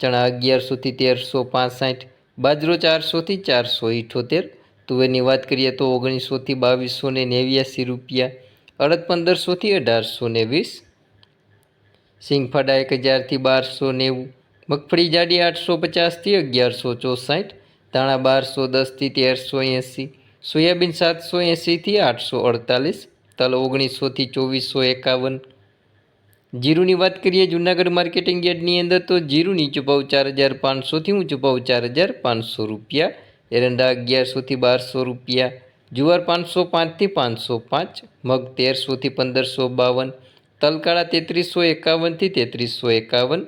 ચણા અગિયારસોથી તેરસો પાંસઠ, બાજરો ચારસોથી ચારસો ઇઠોતેર, તુવેરની વાત કરીએ તો ઓગણીસોથી બાવીસો ને નેવ્યાસી રૂપિયા, અડદ પંદરસોથી અઢારસો ને વીસ, સિંગફાડા એક હજારથી બારસો નેવું, મગફળી જાડી આઠસો પચાસથી અગિયારસો ચોસાઠ, ધાણા બારસો દસથી તેરસો એંસી, સોયાબીન સાતસો એંસીથી આઠસો અડતાલીસ, તલ ઓગણીસોથી ચોવીસો એકાવન જીરુની વાત કરીએ, જૂનાગઢ માર્કેટિંગ યાર્ડની અંદર તો જીરું નીચો ચાર હજાર પાંચસોથી ઊંચો ભાવ ચાર હજાર પાંચસો રૂપિયા, એરંડા અગિયારસોથી બારસો રૂપિયા, જુવાર પાંચસો પાંચથી પાંચસો પાંચ, મગ તેરસોથી પંદરસો બાવન, તલકાળા તેત્રીસો એકાવનથી તેત્રીસો એકાવન.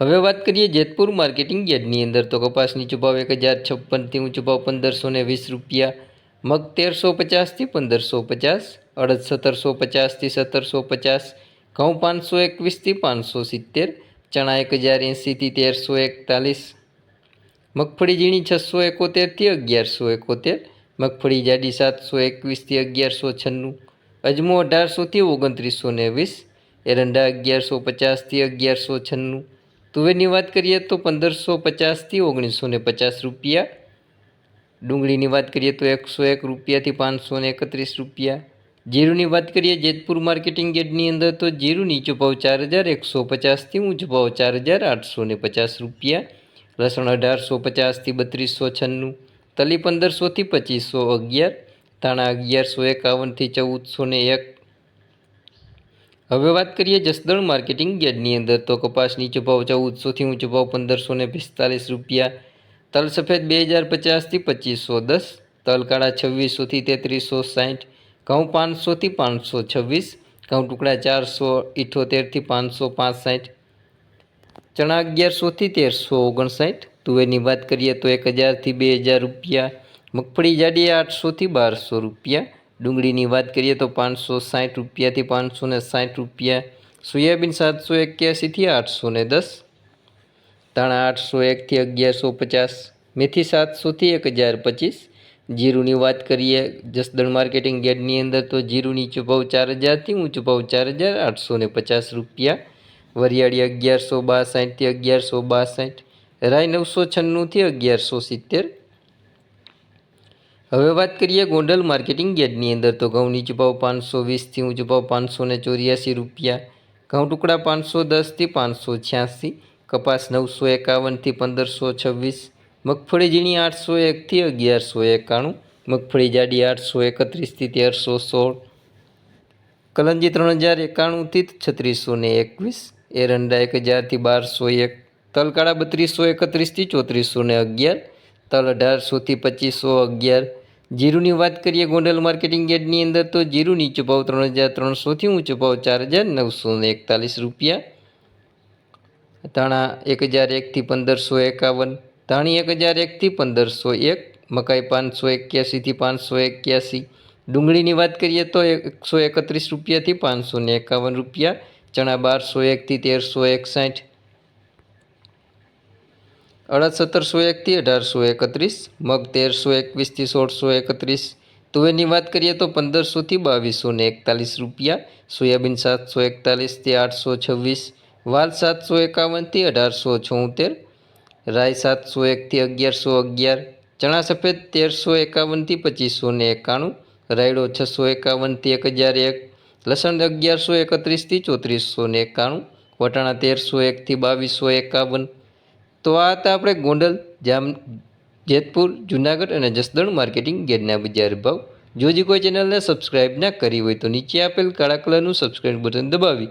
હવે વાત કરીએ જેતપુર માર્કેટિંગ યાર્ડની અંદર તો કપાસ નીચો એક હજાર છપ્પનથી ઊંચો ભાવ પંદરસો વીસ રૂપિયા મગ તેરસો પચાસથી પંદરસો પચાસ, અડદ સત્તરસો પચાસથી સત્તરસો પચાસ, ઘઉં પાંચસો એકવીસથી પાંચસો સિત્તેર, ચણા એક હજાર એંસીથી તેરસો એકતાલીસ, મગફળી ઝીણી છસો એકોતેરથી અગિયારસો એકોતેર, મગફળી જાડી સાતસો એકવીસથી અગિયારસો છન્નું, અજમો અઢારસોથી ઓગણત્રીસો ને વીસ એરંડા અગિયારસો પચાસથી અગિયારસો છન્નું, તુવેરની વાત કરીએ તો પંદરસો પચાસથી ઓગણીસો ને પચાસ રૂપિયા ડુંગળીની વાત કરીએ તો એકસો એક રૂપિયાથી પાંચસો ને એકત્રીસ રૂપિયા. જીરુની વાત કરીએ જેતપુર માર્કેટિંગ યાર્ડની અંદર તો જીરું નીચો ભાવ ચાર હજાર, એકસો પચાસથી ઊંચો ભાવ ચાર હજાર, આઠસો ને પચાસ રૂપિયા. લસણ અઢારસો પચાસથી બત્રીસો છન્નું, તલી પંદરસોથી પચીસો અગિયાર, ધાણા અગિયારસો એકાવનથી ચૌદસો ને એક. હવે વાત કરીએ જસદણ માર્કેટિંગ યાર્ડની અંદર તો કપાસ નીચો ભાવ ચૌદસોથી ઊંચો ભાવ પંદરસો ને પિસ્તાલીસ રૂપિયા. તલ સફેદ બે હજાર પચાસથી પચીસો દસ તલ કાળા છવ્વીસોથી તેત્રીસો સાઠ ઘઉં પાંચસોથી પાંચસો છવ્વીસ ઘઉં ટુકડા ચારસો ઇઠોતેરથી પાંચસો પાંસઠ, ચણા અગિયારસોથી તેરસો ઓગણસાઠ. તુવેરની વાત કરીએ તો એક હજારથી બે હજાર રૂપિયા, મગફળી જાડી આઠસોથી બારસો રૂપિયા, ડુંગળીની વાત કરીએ તો પાંચસો સાઠ રૂપિયાથી પાંચસો ને સાઠ રૂપિયા, સોયાબીન સાતસો એક્યાસીથી આઠસો ને દસ ધાણા આઠસો એકથી અગિયારસો પચાસ, મેથી સાતસોથી એક હજાર પચીસ. જીરુંની વાત કરીએ, જસદણ માર્કેટિંગ ગેટની અંદર તો જીરુંની નીચો ચાર હજારથી ઊંચું ભાવ ચાર હજાર આઠસો ને પચાસ રૂપિયા. વરિયાળી અગિયારસો બાસાઠથી અગિયારસો બાસઠ. રાય નવસો છન્નુંથી અગિયારસો સિત્તેર. હવે વાત કરીએ ગોંડલ માર્કેટિંગ યાર્ડની અંદર તો ઘઉં નીચો પાંચસો વીસથી ઊંચો ભાવ પાંચસો ને ચોર્યાસી રૂપિયા. ઘઉં ટુકડા પાંચસો દસથી પાંચસો છ્યાસી. કપાસ નવસો એકાવનથી પંદરસો છવ્વીસ મગફળી ઝીણી આઠસો એકથી અગિયારસો એકાણું મગફળી જાડી આઠસો એકત્રીસથી તેરસો સોળ, કલંજી ત્રણ હજાર એકાણુંથી છત્રીસો ને એકવીસ, એરંડા એક હજારથી બારસો એક, તલકાળા બત્રીસો એકત્રીસથી ચોત્રીસો ને અગિયાર, તલ અઢારસોથી પચીસો અગિયાર, જીરુની વાત કરીએ ગોંડલ માર્કેટિંગ યાર્ડની અંદર તો જીરુની ચૂપાવ ત્રણ હજાર ત્રણસોથી ઊંચો ભાવ ચાર હજાર નવસો એકતાલીસ રૂપિયા ધાણા એક હજાર એકથી પંદરસો એકાવન, ધાણી એક હજાર એકથી પંદરસો એક, મકાઈ પાંચસો એક્યાસીથી પાંચસો એક્યાસી. ડુંગળીની વાત કરીએ તો એકસો એકત્રીસ રૂપિયાથી પાંચસો ને એકાવન રૂપિયા, ચણા બારસો એકથી તેરસો એકસાઠ. અડદ સત્તરસો એકથી અઢારસો એકત્રીસ, મગ તેરસો એકવીસથી સોળસો એકત્રીસ. તુવેરની વાત કરીએ તો પંદરસોથી બાવીસો ને એકતાલીસ રૂપિયા, સોયાબીન સાતસો એકતાલીસથી આઠસો છવ્વીસ. વાલ સાતસો એકાવનથી અઢારસો છોતેર રાય સાતસો એકથી અગિયારસો અગિયાર, ચણા સફેદ તેરસો એકાવનથી પચીસો ને એકાણું, રાયડો છસો એકાવનથી એક હજાર એક, લસણ અગિયારસો એકત્રીસથી ચોત્રીસો ને એકાણું, વટાણા તેરસો એકથી બાવીસો એકાવન. તો આ હતા આપણે ગોંડલ, જામ, જેતપુર, જુનાગઢ અને જસદણ માર્કેટિંગ ગેરના બજાર ભાવ. જો જે કોઈ ચેનલને સબસ્ક્રાઇબ ના કરી હોય તો નીચે આપેલ કાળા કલરનું સબસ્ક્રાઇબ બટન દબાવી